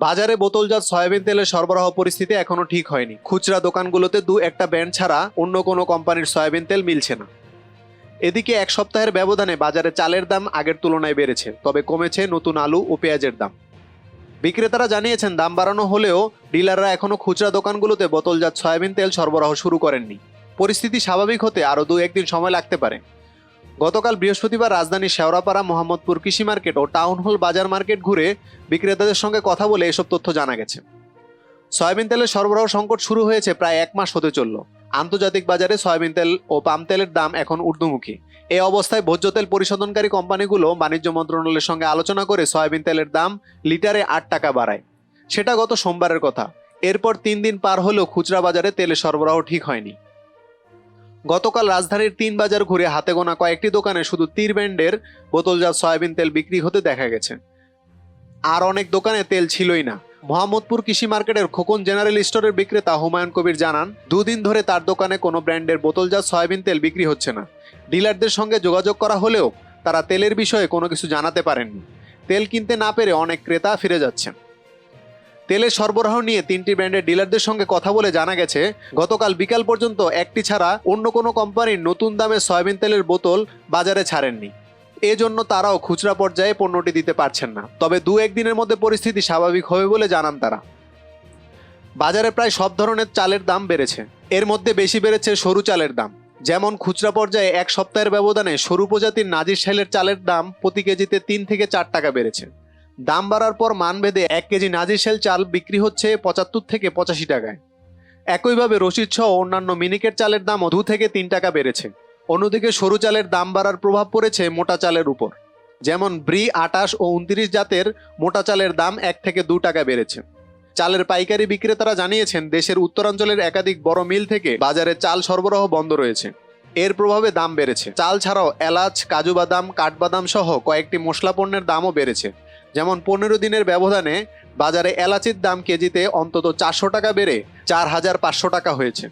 বাজারে বোতলজাত সয়াবিন তেলের সরবরাহ পরিস্থিতি এখনও ঠিক হয়নি। খুচরা দোকানগুলোতে দু একটা ব্র্যান্ড ছাড়া অন্য কোনো কোম্পানির সয়াবিন তেল মিলছে না। এদিকে এক সপ্তাহের ব্যবধানে বাজারে চালের দাম আগের তুলনায় বেড়েছে, তবে কমেছে নতুন আলু ও পেঁয়াজের দাম। বিক্রেতারা জানিয়েছেন, দাম বাড়ানো হলেও ডিলাররা এখনও খুচরা দোকানগুলোতে বোতলজাত সয়াবিন তেল সরবরাহ শুরু করেননি। পরিস্থিতি স্বাভাবিক হতে আরও দু একদিন সময় লাগতে পারে। গতকাল বৃহস্পতিবার রাজধানীর শেওড়াপাড়া, মোহাম্মদপুর কৃষি মার্কেট ও টাউন হল বাজার মার্কেট ঘুরে বিক্রেতাদের সঙ্গে কথা বলে এসব তথ্য জানা গেছে। সয়াবিন তেলের সরবরাহ সংকট শুরু হয়েছে প্রায় এক মাস হতে চলল। আন্তর্জাতিক বাজারে সয়াবিন তেল ও পাম তেলের দাম এখন ঊর্ধ্বমুখী। এই অবস্থায় ভোজ্য তেল পরিশোধনকারী কোম্পানিগুলো বাণিজ্য মন্ত্রণালয়ের সঙ্গে আলোচনা করে সয়াবিন তেলের দাম লিটারে আট টাকা বাড়ায়। সেটা গত সোমবারের কথা। এরপর তিন দিন পার হলেও খুচরা বাজারে তেলের সরবরাহ ঠিক হয়নি। গতকাল রাজধানীর তিন বাজার ঘুরে হাতে গোনা কয়েকটি দোকানে শুধু তীর ব্যান্ডের বোতলজাত সয়াবিন তেল বিক্রি হতে দেখা গেছে। আর অনেক দোকানে তেল ছিলই না। মোহাম্মদপুর কৃষি মার্কেটের খোকন জেনারেল স্টোরের বিক্রেতা হুমায়ুন কবির জানান, দুদিন ধরে তার দোকানে কোনো ব্র্যান্ডের বোতলজাত সয়াবিন তেল বিক্রি হচ্ছে না। ডিলারদের সঙ্গে যোগাযোগ করা হলেও তারা তেলের বিষয়ে কোনো কিছু জানাতে পারেননি। তেল কিনতে না পেরে অনেক ক্রেতা ফিরে যাচ্ছেন। তেলের সরবরাহ নিয়ে তিনটি ব্র্যান্ডের ডিলারদের সঙ্গে কথা বলে জানা গেছে, গতকাল বিকাল পর্যন্ত একটি ছাড়া অন্য কোনো কোম্পানির নতুন দামে সয়াবিন তেলের বোতল বাজারে ছাড়েননি। এজন্য তারাও খুচরা পর্যায়ে পণ্যটি দিতে পারছেন না। তবে দু একদিনের মধ্যে পরিস্থিতি স্বাভাবিক হবে বলে জানান তারা। বাজারে প্রায় সব ধরনের চালের দাম বেড়েছে। এর মধ্যে বেশি বেড়েছে সরু চালের দাম। যেমন খুচরা পর্যায়ে এক সপ্তাহের ব্যবধানে সরু প্রজাতির নাজির শাইলের চালের দাম প্রতি কেজিতে তিন থেকে চার টাকা বেড়েছে। দাম বাড়ার পর মানভেদে এক কেজি নাজির শাইল চাল বিক্রি হচ্ছে পঁচাত্তর থেকে পঁচাশি টাকায়। একইভাবে রসিদ সহ অন্যান্য মিনিকেট চালের দামও দু থেকে তিন টাকা বেড়েছে। অন্যদিকে সরু চালের দাম বাড়ার প্রভাব পড়েছে মোটা চালের উপর। যেমন ব্রি, আটাশ ও উনত্রিশ জাতের মোটা চালের দাম এক থেকে দু টাকা বেড়েছে। চালের পাইকারি বিক্রেতারা জানিয়েছেন, দেশের উত্তরাঞ্চলের একাধিক বড় মিল থেকে বাজারে চাল সরবরাহ বন্ধ রয়েছে। এর প্রভাবে দাম বেড়েছে। চাল ছাড়াও এলাচ, কাজু বাদাম, কাঠবাদাম সহ কয়েকটি মশলা পণ্যের দামও বেড়েছে। যেমন পনেরো দিনের ব্যবধানে বাজারে এলাচির দাম কেজিতে অন্তত চারশো টাকা বেড়ে চার হাজার পাঁচশো টাকা হয়েছে।